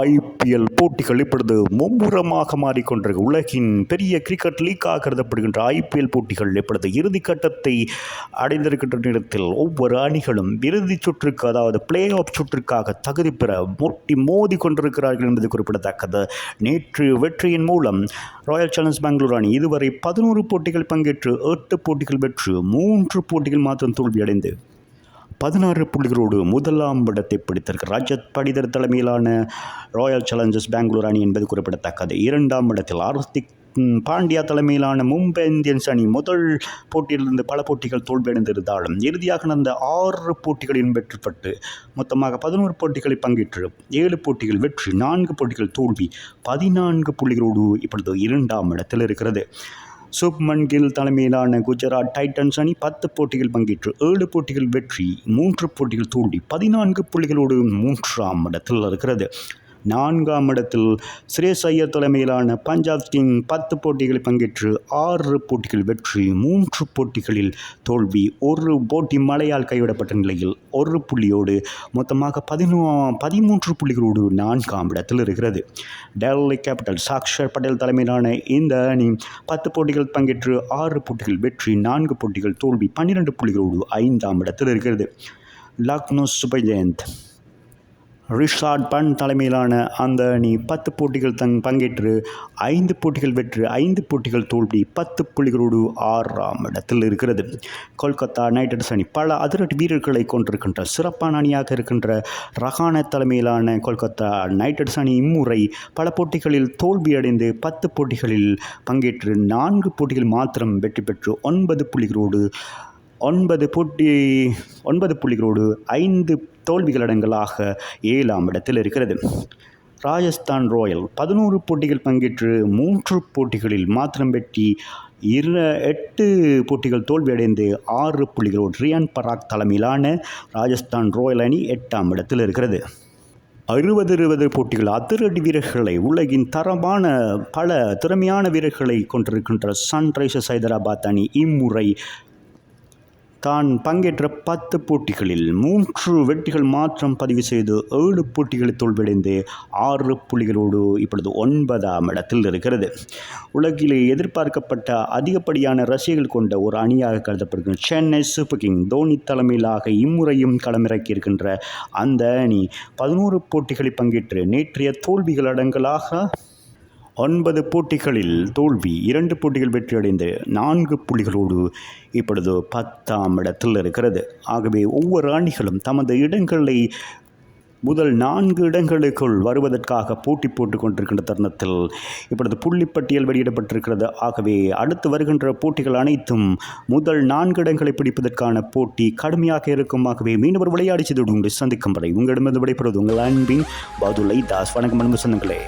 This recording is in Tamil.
ஐபிஎல் போட்டிகள் இப்பொழுது மும்முரமாக மாறிக்கொண்டிருக்கு. உலகின் பெரிய கிரிக்கெட் லீக்காக கருதப்படுகின்ற ஐபிஎல் போட்டிகள் இப்பொழுது இறுதிக்கட்டத்தை அடைந்திருக்கின்ற நேரத்தில் ஒவ்வொரு அணிகளும் இறுதிச் சுற்றுக்கு அதாவது பிளே ஆஃப் சுற்றுக்காக தகுதி பெற முட்டி மோதி கொண்டிருக்கிறார்கள் என்பது குறிப்பிடத்தக்கது. நேற்று வெற்றியின் மூலம் ராயல் சேலஞ்ச் பெங்களூர் அணி இதுவரை பதினோரு போட்டிகள் பங்கேற்று எட்டு போட்டிகள் வெற்று மூன்று போட்டிகள் மாத்திரம் தோல்வியடைந்து பதினாறு புள்ளிகளோடு முதலாம் இடத்தை பிடித்திருக்கு ரஜத் படிதர் தலைமையிலான ராயல் சேலஞ்சர்ஸ் பெங்களூர் அணி என்பது குறிப்பிடத்தக்கது. இரண்டாம் இடத்தில் ஆர்த்திக் பாண்டியா தலைமையிலான மும்பை இந்தியன்ஸ் அணி முதல் போட்டியிலிருந்து பல போட்டிகள் தோல்வியடைந்திருந்தாலும் இறுதியாக நடந்த ஆறு போட்டிகளில் வெற்றிப்பட்டு மொத்தமாக பதினோரு போட்டிகளில் பங்கேற்று ஏழு போட்டிகள் வெற்றி நான்கு போட்டிகள் தோல்வி பதினான்கு புள்ளிகளோடு இப்பொழுது இரண்டாம் இடத்தில் இருக்கிறது. சுப்மன் கில் தலைமையிலான குஜராத் டைட்டன்ஸ் அணி பத்து போட்டிகள் பங்கேற்று ஏழு போட்டிகள் வெற்றி மூன்று போட்டிகள் தோல்வி பதினான்கு புள்ளிகளோடு மூன்றாம் இடத்தில் இருக்கிறது. நான்காம் இடத்தில் சுரேஷ் ஐயர் தலைமையிலான பஞ்சாப் டீம் பத்து போட்டிகளில் பங்கேற்று ஆறு போட்டிகள் வெற்றி மூன்று போட்டிகளில் தோல்வி ஒரு போட்டி மழையால் கைவிடப்பட்ட நிலையில் ஒரு புள்ளியோடு மொத்தமாக பதினோ பதிமூன்று புள்ளிகளோடு நான்காம் இடத்தில் இருக்கிறது. டெல்லி கேபிட்டல் சாக்ஷர் பட்டேல் தலைமையிலான இந்த அணி பத்து போட்டிகள் பங்கேற்று ஆறு போட்டிகள் வெற்றி நான்கு போட்டிகள் தோல்வி பன்னிரண்டு புள்ளிகளோடு ஐந்தாம் இடத்தில் இருக்கிறது. லக்னோ சுபஜயந்த் ரிஷாட் பன் தலைமையிலான அந்த அணி பத்து போட்டிகள் தங் பங்கேற்று ஐந்து போட்டிகள் வெற்று ஐந்து போட்டிகள் தோல்வி பத்து புள்ளிகளோடு ஆறாம் இடத்தில் இருக்கிறது. கொல்கத்தா நைட் ரைடர்ஸ் அணி பல அதிரடி வீரர்களை கொண்டிருக்கின்ற சிறப்பான அணியாக இருக்கின்ற ரஹான தலைமையிலான கொல்கத்தா நைட் ரைடர்ஸ் அணி இம்முறை பல போட்டிகளில் தோல்வியடைந்து பத்து போட்டிகளில் பங்கேற்று நான்கு போட்டிகள் மாத்திரம் வெற்றி பெற்று ஒன்பது புள்ளிகளோடு ஒன்பது போட்டி ஒன்பது புள்ளிகளோடு ஐந்து தோல்விகள் அடங்கலாக ஏழாம் இடத்தில் இருக்கிறது. ராஜஸ்தான் ராயல் பதினோரு போட்டிகள் பங்கேற்று மூன்று போட்டிகளில் மாத்திரம் வெற்றி இரு எட்டு போட்டிகள் தோல்வியடைந்து ஆறு புள்ளிகளோடு ரியான் பராக் தலைமையிலான ராஜஸ்தான் ராயல் அணி எட்டாம் இடத்தில் இருக்கிறது. அறுபது இருபது போட்டிகள் அதிரடி வீரர்களை உலகின் தரமான பல திறமையான வீரர்களை கொண்டிருக்கின்ற சன்ரைசர்ஸ் ஹைதராபாத் அணி இம்முறை தான் பங்கேற்ற பத்து போட்டிகளில் மூன்று வெற்றிகள் மாற்றம் பதிவு செய்து ஏழு போட்டிகளை தோல்வியடைந்து ஆறு புள்ளிகளோடு இப்பொழுது ஒன்பதாம் இடத்தில் இருக்கிறது. உலகிலே எதிர்பார்க்கப்பட்ட அதிகப்படியான ரசிகர்கள் கொண்ட ஒரு அணியாக கருதப்படுகிறது சென்னை சூப்பர் கிங் தோனி தலைமையிலாக இம்முறையும் களமிறக்கி இருக்கின்ற அந்த அணி பதினோரு போட்டிகளில் பங்கேற்று நேற்றைய தோல்விகள் அடங்கலாக ஒன்பது போட்டிகளில் தோல்வி இரண்டு போட்டிகள் வெற்றியடைந்து நான்கு புள்ளிகளோடு இப்பொழுது பத்தாம் இடத்தில் இருக்கிறது. ஆகவே ஒவ்வொரு அணிகளும் தமது இடங்களை முதல் நான்கு இடங்களுக்குள் வருவதற்காக போட்டி போட்டு கொண்டிருக்கின்ற தருணத்தில் இப்பொழுது புள்ளிப்பட்டியல் வெளியிடப்பட்டிருக்கிறது. ஆகவே அடுத்து வருகின்ற போட்டிகள் அனைத்தும் முதல் நான்கு இடங்களை பிடிப்பதற்கான போட்டி கடுமையாக இருக்கும். ஆகவே மீனவர் விளையாடி செய்து உங்களை சந்திக்கும் வரை உங்களிடமிருந்து விடைபெறுவது உங்கள் அன்பின் பதுலை தாஸ். வணக்கம் அன்பு சொந்தங்களே.